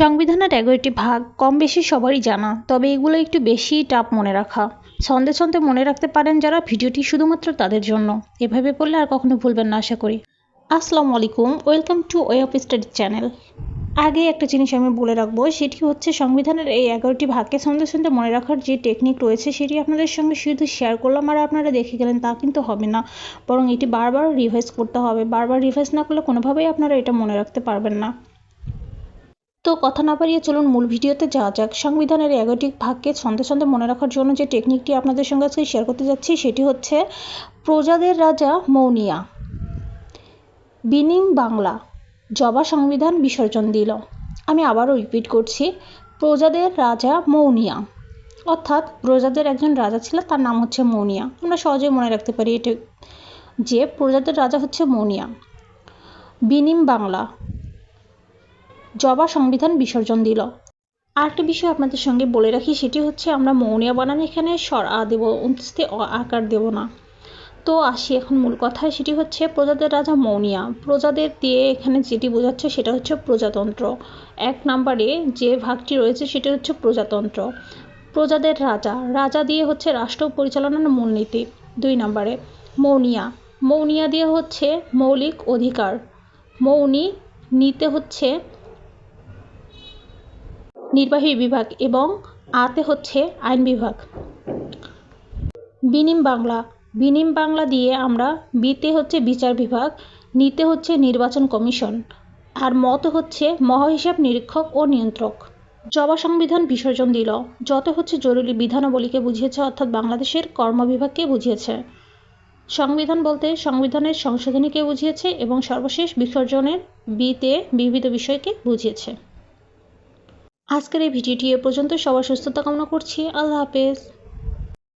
সংবিধানের এগারোটি ভাগ কম বেশি সবারই জানা, তবে এগুলো একটু বেশি টাপ মনে রাখা। ছন্দে ছন্দে মনে রাখতে পারেন যারা ভিডিওটি শুধুমাত্র তাদের জন্য। এভাবে পড়লে আর কখনো ভুলবেন না, আশা করি। আসসালামু আলাইকুম, welcome to way of study channel. আগে একটা জিনিস আমি বলে রাখব, সেটি হচ্ছে সংবিধানের এই এগারোটি ভাগকে ছন্দে ছন্দে মনে রাখার যে টেকনিক রয়েছে, সেটি আপনাদের সঙ্গে শুধু শেয়ার করলাম আর আপনারা দেখে গেলেন, তা কিন্তু হবে না। বরং এটি বারবার রিভাইজ করতে হবে, বারবার রিভাইজ না করলে কোনোভাবেই আপনারা এটা মনে রাখতে পারবেন না। তো কথা না পারিয়ে চলুন মূল ভিডিওতে যাওয়া যাক। সংবিধানের এগারোটি ভাগকে ছন্দে ছন্দে মনে রাখার জন্য যে টেকনিকটি আপনাদের সঙ্গে আজকে শেয়ার করতে যাচ্ছি, সেটি হচ্ছে প্রজাদের রাজা মৌনিয়া। বিনিং বাংলা, জবা সংবিধান বিসর্জন দিল। আমি আবারও রিপিট করছি, প্রজাদের রাজা মৌনিয়া। অর্থাৎ প্রজাদের একজন রাজা ছিল, তার নাম হচ্ছে মৌনিয়া। আমরা সহজেই মনে রাখতে পারি এটা যে প্রজাদের রাজা হচ্ছে মৌনিয়া। বিনিম বাংলা জবা সংবিধান বিসর্জন দিল। আরেকটা বিষয় আপনাদের সঙ্গে বলে রাখি, সেটি হচ্ছে আমরা মৌনিয়া বানান এখানে স্বর আ দেব অন্ত্যেষ্টি অ আকার দেব না। তো আসি এখন মূল কথায়, সেটি হচ্ছে প্রজাদের রাজা মৌনিয়া। প্রজাদের দিয়ে এখানে যেটি বোঝাচ্ছে সেটা হচ্ছে প্রজাতন্ত্র। এক নম্বরে যে ভাগটি রয়েছে সেটি হচ্ছে প্রজাতন্ত্র। প্রজাদের রাজা রাজা দিয়ে হচ্ছে রাষ্ট্র পরিচালনার মূলনীতি। দুই নম্বরে মৌনিয়া। মৌনিয়া দিয়ে হচ্ছে মৌলিক অধিকার। মৌনি নিতে হচ্ছে নির্বাহী বিভাগ এবং আতে হচ্ছে আইন বিভাগ। বিনিম বাংলা। বিনিম বাংলা দিয়ে আমরা বিতে হচ্ছে বিচার বিভাগ, নিতে হচ্ছে নির্বাচন কমিশন, আর মত হচ্ছে মহাহিসাব নিরীক্ষক ও নিয়ন্ত্রক। জবা সংবিধান বিসর্জন দিল। যত হচ্ছে জরুরি বিধানাবলীকে বুঝিয়েছে, অর্থাৎ বাংলাদেশের কর্মবিভাগকে বুঝিয়েছে। সংবিধান বলতে সংবিধানের সংশোধনীকে বুঝিয়েছে এবং সর্বশেষ বিসর্জনের বিতে বিবিধ বিষয়কে বুঝিয়েছে। আজকের এই ভিডিওটি এ পর্যন্ত। সবার সুস্থতা কামনা করছি। আল্লাহ হাফেজ।